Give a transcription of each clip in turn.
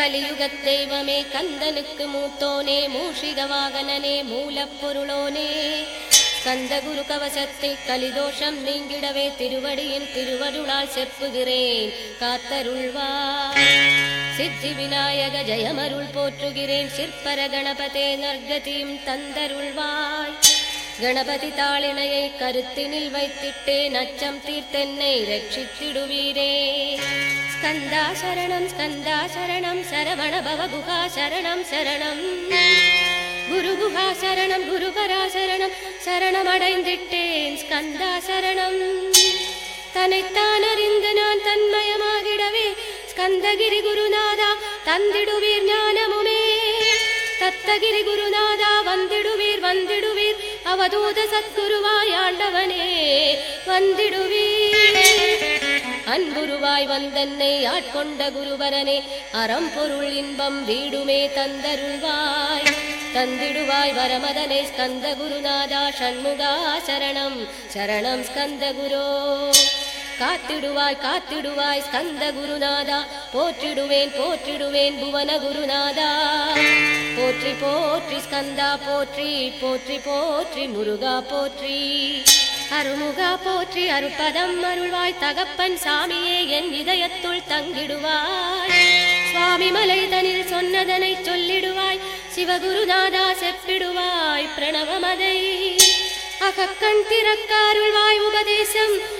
கலியுகத் தெய்வமே கந்தனுக்கு மூத்தோனே மூஷிக வாகனனே மூலப்பொருளோனே. கந்த குரு கவசத்தை கலிதோஷம் நீங்கிடவே திருவடியின் திருவருளால் செப்புகிறேன் காத்தருள்வார். சித்தி விநாயக ஜெயமருள் போற்றுகிறேன் சிற்பர கணபதே நர்கதியும் தந்தருள்வாய். கணபதி தாளிணையை கருத்தினில் வைத்திட்டேன் அச்சம் தீர்த்தென்னை ரட்சித்திடுவீரே. ஸ்கந்தா சரணம் ஸ்கந்தா சரணம் சரவண பவகுகா சரணம் சரணம். குருகுகா சரணம் குருபரா சரணம் சரணமடைந்திட்டேன் ஸ்கந்தா சரணம் தன்னைத்தான் அறிந்து நான் தன்மயமாகிடவே ஸ்கந்தகிரி குருநாதா தந்திடுவீர் ஞானமுமே. தத்தகிரி அவதூத சத்குருவாய் ஆண்டவனே வந்திடுவீர் அன்புருவாய் வந்தன்னை ஆட்கொண்ட குருவரனே அறம்பொருள் இன்பம் வீடுமே தந்தருள்வாய். தந்திடுவாய் வரமதனை ஸ்கந்த குருநாதா சண்முகா சரணம் சரணம் ஸ்கந்த குரோ. காத்திடுவாய் காத்திடுவாய் ஸ்கந்த குருநாதா. போற்றிடுவேன் போற்றிடுவேன் புவன குருநாதா. போற்றி போற்றி ஸ்கந்தா போற்றி போற்றி போற்றி முருகா போற்றி. அருமுகா போற்றி அருப்பதம் அருள்வாய். தகப்பன் சாமியே என் இதயத்துள் தங்கிடுவாய். சுவாமி மலை தனில் சொன்னதனை சொல்லிடுவாய். சிவகுருநாதா செப்பிடுவாய் பிரணவமதை. அகக்கண் திறக்க அருள்வாய் உபதேசம்.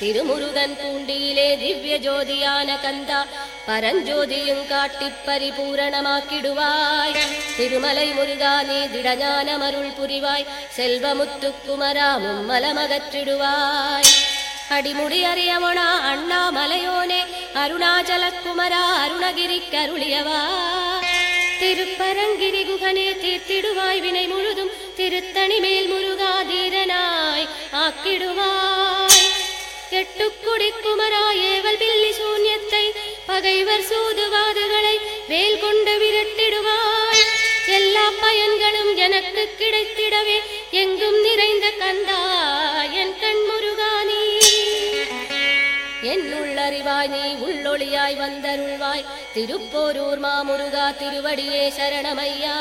திருமுருகன் பூண்டியிலே திவ்ய ஜோதியான கந்தா பரஞ்சோதியும் காட்டி பரிபூரணமாக்கிடுவாய் திருமலை முருகானே திடஞான மருள் அருள் புரிவாய். செல்வமுத்துக்குமரா மலமகற்றிடுவாய். அடிமுடி அறியவனா அண்ணாமலையோனே அருணாச்சல குமரா அருணகிரி கருளியவா திருப்பரங்கிரி குகனே தீர்த்திடுவாய் வினை முழுதும் திருத்தணி மேல் முருகா தீரனாய் ஆக்கிடுவாய். எட்டுக்குடி குமராயேவல் பில்லி சூன்யத்தை பகைவர் சூதுவாதுகளை வேல் கொண்டு விரட்டிடுவாய். எல்லா பயன்களும் எனக்கு கிடைத்திடவே எங்கும் நிறைந்த கந்தா என் கண்முருகானி என் உள்ளறிவாய் நீ உள்ளொளியாய் வந்தருள்வாய். திருப்போரூர் மாமுருகா திருவடியே சரணமையா.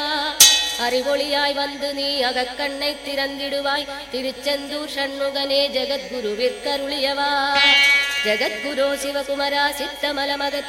அறிவொளியாய் வந்து நீ அகக்கண்ணை திறந்திடுவாய். திருச்செந்தூர் சண்முகனே ஜெகத்குருவிற்கருளியவா ஜெகத்குரு சிவகுமரா சித்தமலமகத்